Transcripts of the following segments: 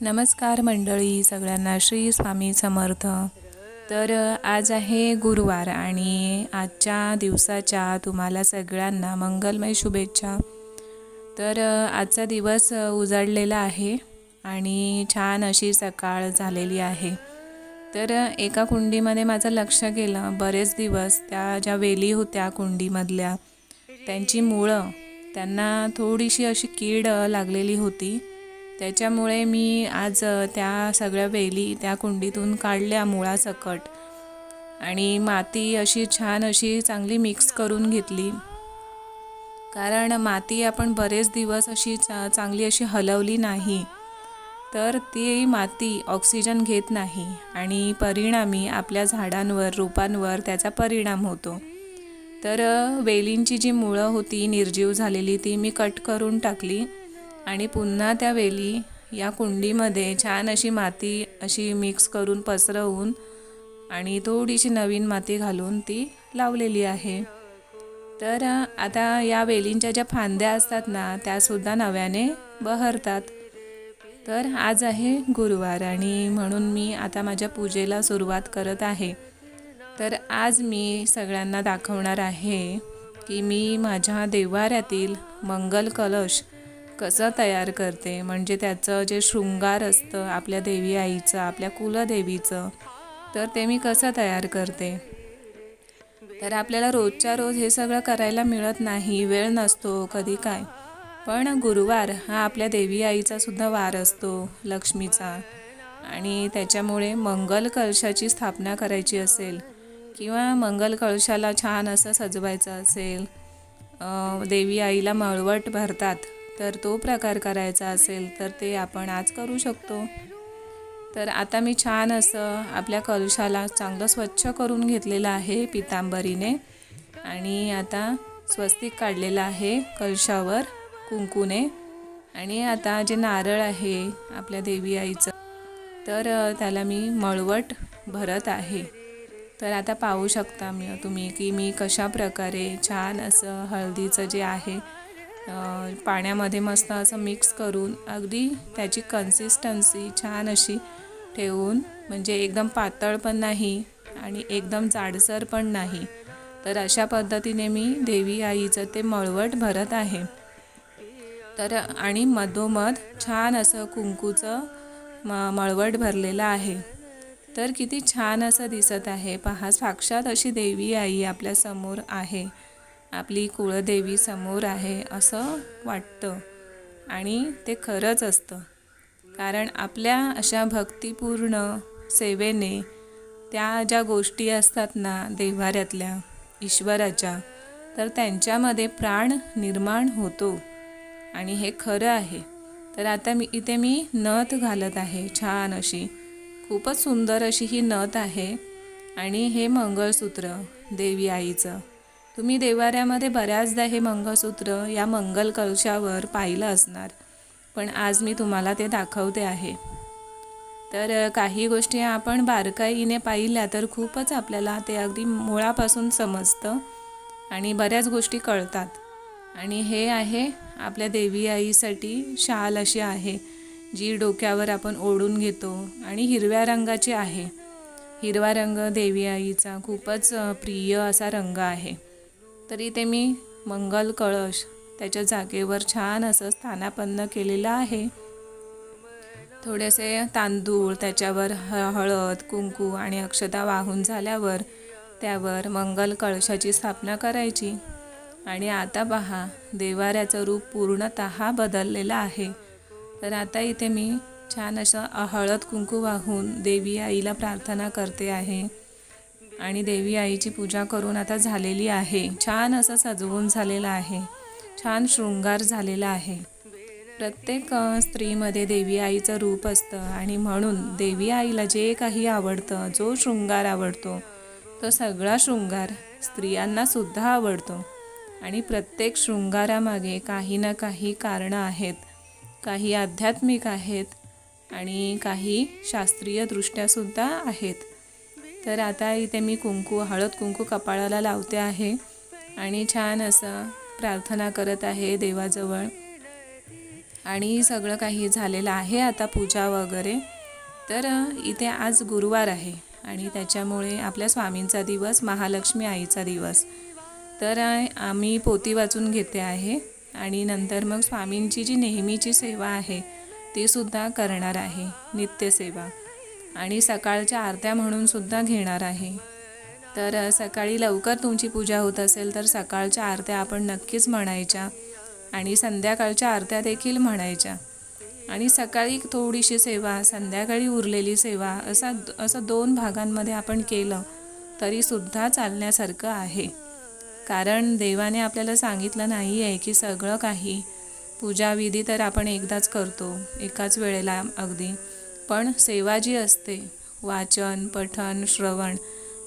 नमस्कार मंडळी सगळ्यांना श्री स्वामी समर्थ. तर आज आहे गुरुवार आणि आजच्या दिवसाच्या तुम्हाला सगळ्यांना मंगलमय शुभेच्छा. तर आजचा दिवस उजाडलेला आहे आणि छान अशी सकाळ झालेली आहे. तर एका कुंडीमध्ये माझं लक्ष गेलं. बरेच दिवस त्या ज्या वेली होत्या कुंडीमधल्या त्यांची मुळं त्यांना थोडीशी अशी कीड लागलेली होती. त्याच्यामुळे मी आज त्या सगळ्या वेली त्या कुंडीतून काढल्या मुळासकट. आणि माती अशी छान अशी चांगली मिक्स करून घेतली. कारण माती आपण बरेच दिवस अशी चा चांगली अशी हलवली नाही. तर ती माती ऑक्सिजन घेत नाही आणि परिणामी आपल्या झाडांवर रोपांवर त्याचा परिणाम होतो. तर वेलींची जी मुळं होती निर्जीव झालेली ती मी कट करून टाकली. आणि पुन्हा त्या वेली या कुंडीमध्ये छान अशी माती अशी मिक्स करून पसरवून आणि थोडीशी नवीन माती घालून ती लावलेली आहे. तर आता या वेलींच्या ज्या फांद्या असतात ना त्यासुद्धा नव्याने बहरतात. तर आज आहे गुरुवार आणि म्हणून मी आता माझ्या पूजेला सुरुवात करत आहे. तर आज मी सगळ्यांना दाखवणार आहे की मी माझ्या देवाऱ्यातील मंगल कलश कसं तयार करते? म्हणजे त्याचं जे शृंगार असतं आपल्या देवी आईचं आपल्या कुलदेवीचं तर ते मी कसं तयार करते? तर आपल्याला रोजच्या रोज हे सगळं करायला मिळत नाही वेळ नसतो कधी काय. पण गुरुवार हा आपल्या देवी आईचा सुद्धा वार असतो लक्ष्मीचा. आणि त्याच्यामुळे मंगल कलशाची स्थापना करायची असेल किंवा मंगल कळशाला छान असं सजवायचं असेल देवी आईला मळवट भरतात तर तो प्रकार करायचा असेल तर ते आपण आज करू शकतो. तर आता मी छान असं आपल्या कलशाला चांगलं स्वच्छ करून घेतलेलं आहे पितांबरीने. आणि आता स्वस्तिक काढलेलं आहे कलशावर कुंकूने. आणि आता जे नारळ आहे आपल्या देवी आईचं तर त्याला मी मळवट भरत आहे. तर आता पाहू शकता मी तुम्ही की मी कशा प्रकारे छान असं हळदीचं जे आहे पाण्यामध्ये मस्त असं मिक्स करून अगदी त्याची कन्सिस्टन्सी छान अशी ठेवून म्हणजे एकदम पातळ पण नाही आणि एकदम जाडसर पण नाही. तर अशा पद्धतीने मी देवी आईचं ते मळवट भरत आहे. तर आणि मधोमध छान असं कुंकूचं म मळवट भरलेलं आहे. तर किती छान असं दिसत आहे. पहा साक्षात अशी देवी आई आपल्यासमोर आहे. आपली कुळदेवी समोर आहे असं वाटतं. आणि ते खरंच असतं. कारण आपल्या अशा भक्तिपूर्ण सेवेने त्या ज्या गोष्टी असतात ना देव्हाऱ्यातल्या ईश्वराच्या तर त्यांच्यामध्ये प्राण निर्माण होतो. आणि हे खरं आहे. तर आता मी इथे मी नथ घालत आहे छान अशी. खूपच सुंदर अशी ही नथ आहे. आणि हे मंगळसूत्र देवी आईचं. तुम्ही देवाऱ्यामध्ये बऱ्याचदा हे मंगळसूत्र या मंगल कलशावर पाहिलं असणार पण आज मी तुम्हाला ते दाखवते आहे. तर काही गोष्टी आपण बारकाईने पाहिल्या तर खूपच आपल्याला ते अगदी मुळापासून समजतं आणि बऱ्याच गोष्टी कळतात. आणि हे आहे आपल्या देवी आईसाठी शाल अशी आहे जी डोक्यावर आपण ओढून घेतो आणि हिरव्या रंगाची आहे. हिरवा रंग देवी आईचा खूपच प्रिय असा रंग आहे. तर इथे मी मंगल कळश त्याच्या जागेवर छान असं स्थानापन्न केलेलं आहे. थोडेसे तांदूळ त्याच्यावर हळद कुंकू आणि अक्षता वाहून झाल्यावर त्यावर मंगल कळशाची स्थापना करायची. आणि आता पहा देवाऱ्याचं रूप पूर्णतः बदललेलं आहे. तर आता इथे मी छान असं हळद कुंकू वाहून देवी आईला प्रार्थना करते आहे. आणि देवी आईची पूजा करून आता झालेली आहे. छान असं सजवून झालेलं आहे. छान शृंगार झालेला आहे. प्रत्येक स्त्रीमध्ये देवी आईचं रूप असतं आणि म्हणून देवी आईला जे काही आवडतं जो शृंगार आवडतो तो सगळा शृंगार स्त्रियांना सुद्धा आवडतो. आणि प्रत्येक शृंगारामागे काही ना काही कारणं आहेत. काही आध्यात्मिक आहेत आणि काही शास्त्रीयदृष्ट्यासुद्धा आहेत. तर आता इथे मी कुंकू हळद कुंकू कपाळाला लावते आहे. आणि छान असं प्रार्थना करत आहे देवाजवळ. आणि सगळं काही झालेलं आहे आता पूजा वगैरे. तर इथे आज गुरुवार आहे. आणि त्याच्यामुळे आपल्या स्वामींचा दिवस महालक्ष्मी आईचा दिवस. तर आम्ही पोती वाचून घेते आहे. आणि नंतर मग स्वामींची जी नेहमीची सेवा आहे तीसुद्धा करणार आहे. नित्यसेवा आणि सकाळच्या आरत्या म्हणून सुद्धा घेणार आहे. तर सकाळी लवकर तुमची पूजा होत असेल तर सकाळच्या आरत्या आपण नक्कीच म्हणायच्या आणि संध्याकाळच्या आरत्या देखील म्हणायच्या. आणि सकाळी थोडीशी सेवा संध्याकाळी उरलेली सेवा असा असं दोन भागांमध्ये आपण केलं तरीसुद्धा चालण्यासारखं आहे. कारण देवाने आपल्याला सांगितलं नाही आहे की सगळं काही. पूजाविधी तर आपण एकदाच करतो एकाच वेळेला अगदी. पण सेवा जी असते वाचन पठन श्रवण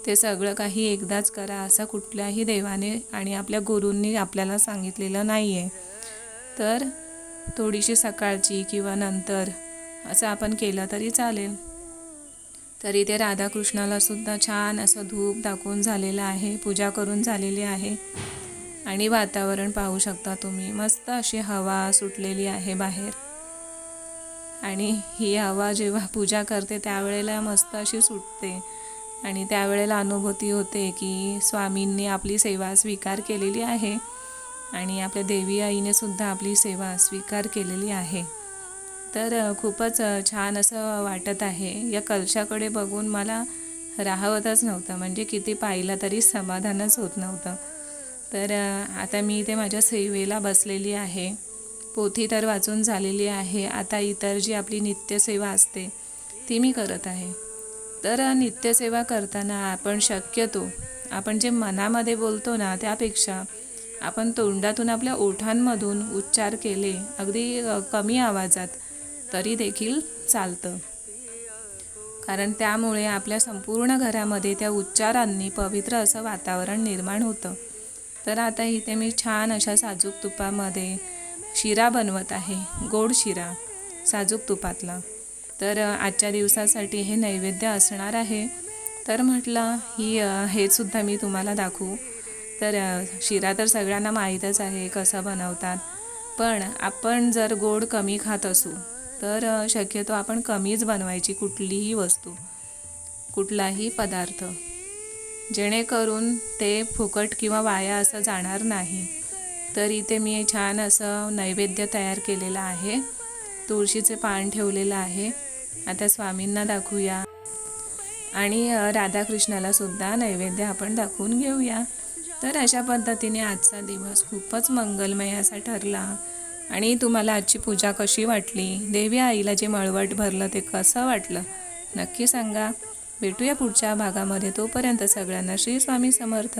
ते सगळं काही एकदाच करा असं कुठल्याही देवाने आणि आपल्या गुरूंनी आपल्याला सांगितलेलं नाही आहे तर थोडीशी सकाळची किंवा नंतर असं आपण केलं तरी चालेल. तरी ते राधाकृष्णाला सुद्धा छान असं धूप दाखवून झालेलं आहे पूजा करून झालेली आहे. आणि वातावरण पाहू शकता तुम्ही. मस्त अशी हवा सुटलेली आहे बाहेर. आणि ही हवा जेव्हा पूजा करते त्यावेळेला मस्त अशी सुटते. आणि त्यावेळेला अनुभूती होते की स्वामींनी आपली सेवा स्वीकार केलेली आहे आणि आपल्या देवी आईने सुद्धा आपली सेवा स्वीकार केलेली आहे. तर खूपच छान असं वाटत आहे. या कलशाकडे बघून मला राहवतच नव्हतं. म्हणजे किती पाहिलं तरी समाधानच होत नव्हतं. तर आता मी इथे माझ्या सेवेला बसलेली आहे. पोथी तर वाचून झालेली आहे. आता इतर जी आपली नित्यसेवा असते ती मी करत आहे. तर नित्यसेवा करताना आपण शक्यतो आपण जे मनामध्ये बोलतो ना त्यापेक्षा आपण तोंडातून आपल्या ओठांमधून उच्चार केले अगदी कमी आवाजात तरी देखील चालतं. कारण त्यामुळे आपल्या संपूर्ण घरामध्ये त्या उच्चारांनी पवित्र असं वातावरण निर्माण होतं. तर आता इथे मी छान अशा साजूक तुपामध्ये शिरा बनवत आहे गोड शिरा साजूक तुपातला. तर आजच्या दिवसासाठी हे नैवेद्य असणार आहे. तर म्हटलं ही हेसुद्धा हे सुद्धा मी तुम्हाला दाखवू. तर शिरा तर सगळ्यांना माहीतच आहे कसं बनवतात. पण आपण जर गोड कमी खात असू तर शक्यतो आपण कमीच बनवायची कुठलीही वस्तू कुठलाही पदार्थ. जेणेकरून ते फुकट किंवा वाया असं जाणार नाही. तर इथे मी छान असं नैवेद्य तयार केलेलं आहे. तुळशीचे पान ठेवलेलं आहे. आता स्वामींना दाखवूया. आणि राधाकृष्णाला सुद्धा नैवेद्य आपण दाखवून घेऊया. तर अशा पद्धतीने आजचा दिवस खूपच मंगलमय असा ठरला. आणि तुम्हाला आजची पूजा कशी वाटली? देवी आईला जे मळवट भरलं ते कसं वाटलं? नक्की सांगा. भेटूया पुढच्या भागामध्ये. तोपर्यंत सगळ्यांना श्री स्वामी समर्थ.